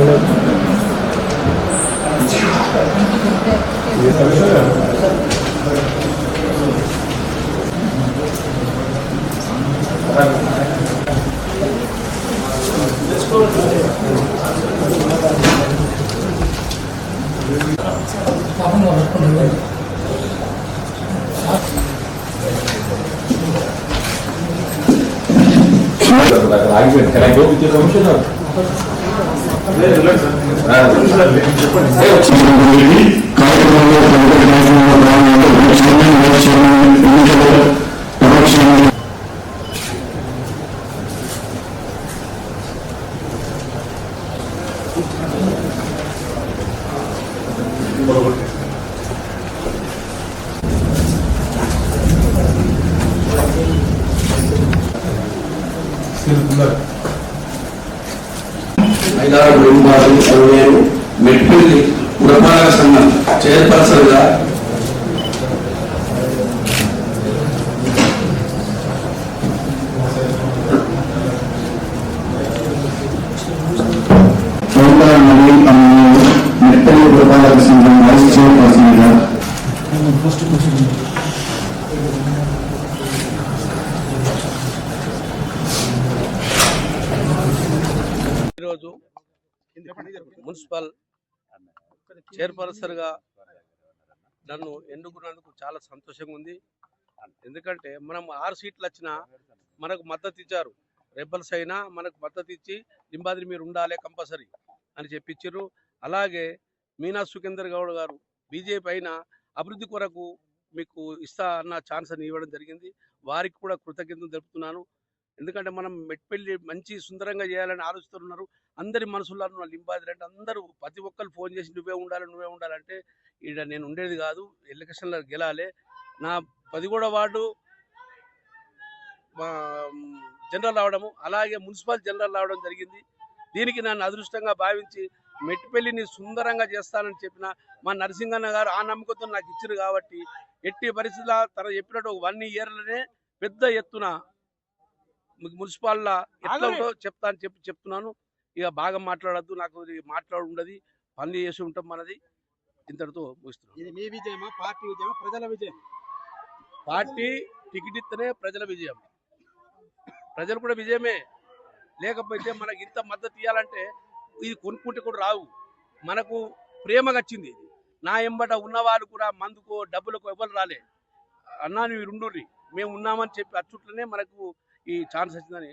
falando. E eu. Can I go with you, 그래서 정말 ఐదారు బృందాలు పదిహేను మెట్పల్లి పురపాలక సంఘం చైర్పర్సన్గా మెట్టలి పురపాలక సంఘం వైస్ చైర్పర్సన్గా ఈరోజు మున్సిపల్ చైర్పర్సన్గా నన్ను ఎన్నుకున్నందుకు చాలా సంతోషంగా ఉంది. ఎందుకంటే మనం ఆరు సీట్లు వచ్చినా మనకు మద్దతు ఇచ్చారు. రెబల్స్ అయినా మనకు మద్దతు ఇచ్చి లింబాద్రి మీరు ఉండాలి కంపల్సరీ అని చెప్పించారు అలాగే మీనా సుఖేందర్ గౌడ్ గారు బీజేపీ అయినా అభివృద్ధి కొరకు మీకు ఇస్తా అన్న ఛాన్స్ అని ఇవ్వడం జరిగింది. వారికి కూడా కృతజ్ఞతలు తెలుపుతున్నాను. ఎందుకంటే మనం మెట్పల్లి మంచి సుందరంగా చేయాలని ఆలోచిస్తున్నారు. అందరి మనసుల్లో ఉన్న లింబాద్రి అంటే అందరూ ప్రతి ఒక్కరు ఫోన్ చేసి నువ్వే ఉండాలి నువ్వే ఉండాలంటే ఈడ నేను ఉండేది కాదు ఎలక్షన్లో గెలాలి. నా పదిగూడ వార్డు జనరల్ రావడము అలాగే మున్సిపల్ జనరల్ రావడం జరిగింది. దీనికి నన్ను అదృష్టంగా భావించి మెట్టిపల్లిని సుందరంగా చేస్తానని చెప్పిన మా నరసింహన్న గారు ఆ నమ్మకంతో నాకు ఇచ్చారు కాబట్టి ఎట్టి పరిస్థితుల్లో తన చెప్పినట్టు ఒక వన్ ఇయర్లోనే పెద్ద ఎత్తున మున్సిపాల్లో ఎట్లా చెప్తా అని చెప్పి చెప్తున్నాను. ఇక బాగా మాట్లాడద్దు నాకు ఇది మాట్లాడు ఉండదు పనులు చేసి ఉంటాం మనది. ఇంతటితో ముగిస్తున్నాను. ఇది మీ విజయమా? పార్టీ విజయమా? ప్రజల విజయం? పార్టీ టికెట్ ఇస్తేనే ప్రజల విజయం. ప్రజలు కూడా విజయమే. లేకపోతే మనకి ఇంత మద్దతు ఇవ్వాలంటే ఇది కొనుక్కుంటే కూడా రావు. మనకు ప్రేమగా వచ్చింది ఇది. నా ఎంబట ఉన్నవాళ్ళు కూడా మందుకో డబ్బులకు ఎవరు రాలే. అన్నా నువ్వు ఉండుర్రి మేము ఉన్నామని చెప్పి అచ్చుట్లనే మనకు ఈ ఛాన్స్ వచ్చిందని